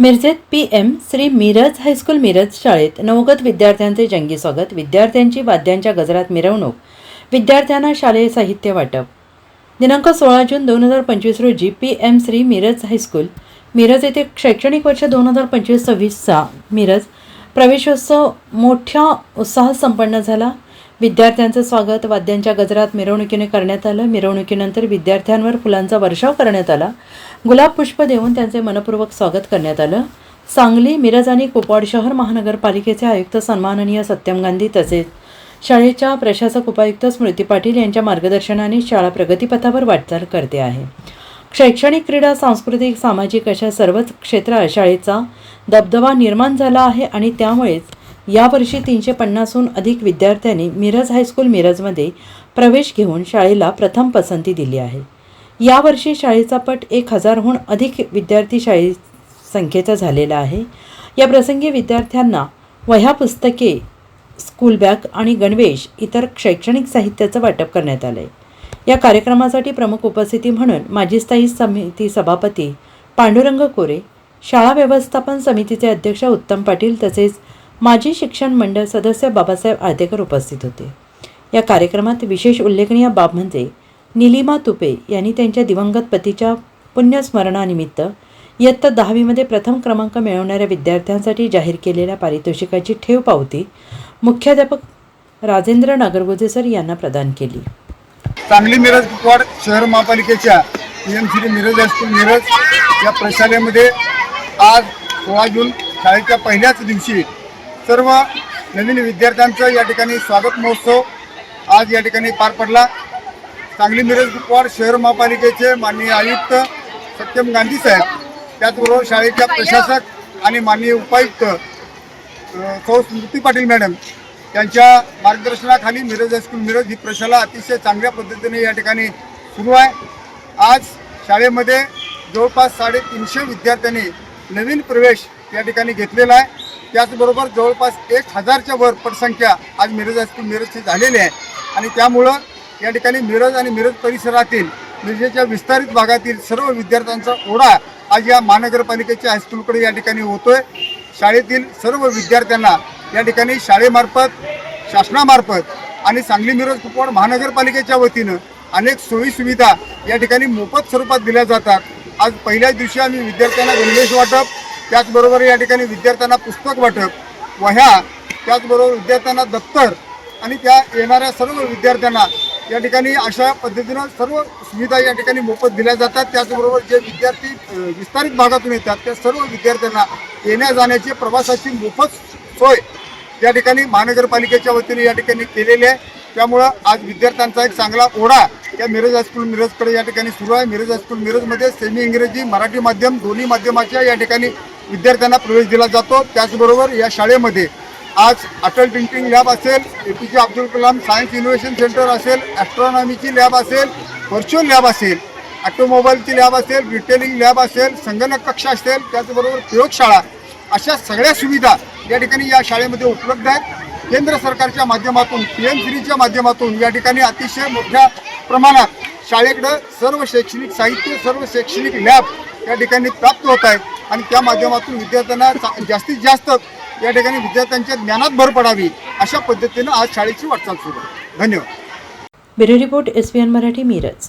मिरजेत P M Shri Miraj high school Miraj शाळेत नवगत विद्यार्थ्यांचे जंगी स्वागत विद्यार्थ्यांची वाद्यांच्या गजरात मिरवणूक विद्यार्थ्यांना शालेय साहित्य वाटप. दिनांक सोळा जून दोन हजार पंचवीस रोजी P M Shri Miraj high school Miraj येथे शैक्षणिक वर्ष दोन हजार पंचवीस सव्वीसचा मिरज प्रवेशोत्सव मोठ्या उत्साहात संपन्न झाला. विद्यार्थ्यांचं स्वागत वाद्यांच्या गजरात मिरवणुकीने करण्यात आलं. मिरवणुकीनंतर विद्यार्थ्यांवर फुलांचा वर्षाव करण्यात आला. गुलाब पुष्प देऊन त्यांचे मनपूर्वक स्वागत करण्यात आलं. सांगली मिरज आणि कुपवाड शहर महानगरपालिकेचे आयुक्त सन्माननीय सत्यम गांधी तसेच शाळेच्या प्रशासक उपायुक्त स्मृती पाटील यांच्या मार्गदर्शनाने शाळा प्रगतीपथावर वाटचाल करते आहे. शैक्षणिक क्रीडा सांस्कृतिक सामाजिक अशा सर्वच क्षेत्रात शाळेचा दबदबा निर्माण झाला आहे आणि त्यामुळेच यावर्षी तीनशे पन्नासहून अधिक विद्यार्थ्यांनी मिरज हायस्कूल मिरजमध्ये प्रवेश घेऊन शाळेला प्रथम पसंती दिली आहे. यावर्षी शाळेचा पट एक हजारहून अधिक विद्यार्थी शाळे संख्येचा झालेला आहे. या प्रसंगी विद्यार्थ्यांना वह्या पुस्तके स्कूल बॅग आणि गणवेश इतर शैक्षणिक साहित्याचं वाटप करण्यात आलं आहे या कार्यक्रमासाठी प्रमुख उपस्थिती म्हणून माजी स्थायी समिती सभापती पांडुरंग कोरे शाळा व्यवस्थापन समितीचे अध्यक्ष उत्तम पाटील तसेच माजी शिक्षण मंडळ सदस्य बाबासाहेब आळतेकर उपस्थित होते. या कार्यक्रमात विशेष उल्लेखनीय बाब म्हणजे निलिमा तुपे यांनी त्यांच्या दिवंगत पतीच्या पुण्यस्मरणानिमित्त इयत्ता दहावीमध्ये प्रथम क्रमांक मिळवणाऱ्या विद्यार्थ्यांसाठी जाहीर केलेल्या पारितोषिकाची ठेव पावती मुख्याध्यापक राजेंद्र नागरगोजे सर यांना प्रदान केली. सांगली मिरज कुपवाड शहर महापालिकेच्या P M Shri Miraj high school Miraj या प्रशालेमध्ये आज सोळा जून शाळेच्या पहिल्याच दिवशी सर्व नवीन विद्यार्थ्यांचं या ठिकाणी स्वागत महोत्सव आज या ठिकाणी पार पडला. सांगली मिरज कुपवाड शहर महापालिकेचे माननीय आयुक्त सत्यम गांधी साहेब त्याचबरोबर शाळेच्या प्रशासक आणि माननीय उपायुक्त सौ स्मृती पाटील मॅडम यांच्या मार्गदर्शनाखाली मिरज हायस्कूल मिरज ही प्रशाला अतिशय चांगल्या पद्धतीने या ठिकाणी सुरू आहे. आज शाळेमध्ये जवळपास साडेतीनशे विद्यार्थ्यांनी नवीन प्रवेश या ठिकाणी घेतलेला आहे. त्याचबरोबर जवळपास एक हजारच्या वर पटसंख्या आज मिरज हायस्कूल मिरजची झालेली आहे. आणि त्यामुळं या ठिकाणी मिरज आणि मिरज परिसरातील मिरजेच्या विस्तारित भागातील सर्व विद्यार्थ्यांचा ओढा आज या महानगरपालिकेच्या हायस्कूलकडे या ठिकाणी होतोय. शाळेतील सर्व विद्यार्थ्यांना या ठिकाणी शाळेमार्फत शासनामार्फत आणि सांगली मिरज कुपवाड महानगरपालिकेच्या वतीनं अनेक सोयीसुविधा या ठिकाणी मोफत स्वरूपात दिल्या जातात. आज पहिल्याच दिवशी आम्ही विद्यार्थ्यांना गणवेश वाटप त्याचबरोबर या ठिकाणी विद्यार्थ्यांना पुस्तक वाटप वह्या त्याचबरोबर विद्यार्थ्यांना दप्तर आणि त्या येणाऱ्या सर्व विद्यार्थ्यांना या ठिकाणी अशा पद्धतीनं सर्व सुविधा या ठिकाणी मोफत दिल्या जातात. त्याचबरोबर जे विद्यार्थी विस्तारित भागातून येतात त्या सर्व विद्यार्थ्यांना येण्या जाण्याची प्रवासाची मोफत सोय या ठिकाणी महानगरपालिकेच्या वतीने या ठिकाणी केलेली आहे. त्यामुळं आज विद्यार्थ्यांचा एक चांगला ओढा या मिरज हायस्कूल मिरजकडे या ठिकाणी सुरू आहे. मिरज हायस्कूल मिरजमध्ये सेमी इंग्रजी मराठी माध्यम दोन्ही माध्यमाच्या या ठिकाणी विद्यार्थ्यांना प्रवेश दिला जातो. त्याचबरोबर या शाळेमध्ये आज अटल टिंकिंग लॅब असेल A P J Abdul Kalam science innovation centre असेल ॲस्ट्रॉनॉमीची लॅब असेल व्हर्च्युअल लॅब असेल ऑटोमोबाईलची लॅब असेल रिटेलिंग लॅब असेल संगणक कक्षा असेल त्याचबरोबर प्रयोगशाळा अशा सगळ्या सुविधा या ठिकाणी या शाळेमध्ये उपलब्ध आहेत. केंद्र सरकारच्या माध्यमातून पी एम श्रीच्या माध्यमातून या ठिकाणी अतिशय मोठ्या प्रमाणात शाळेकडं सर्व शैक्षणिक साहित्य सर्व शैक्षणिक लॅब या ठिकाणी प्राप्त होत आहेत. आणि त्या माध्यमातून विद्यार्थ्यांना चा- जास्तीत जास्त या ठिकाणी विद्यार्थ्यांच्या ज्ञानात भर पडावी अशा पद्धतीनं आज शाळेची वाटचाल सुरू आहे. धन्यवाद. Bureau report S P N Marathi Miraj.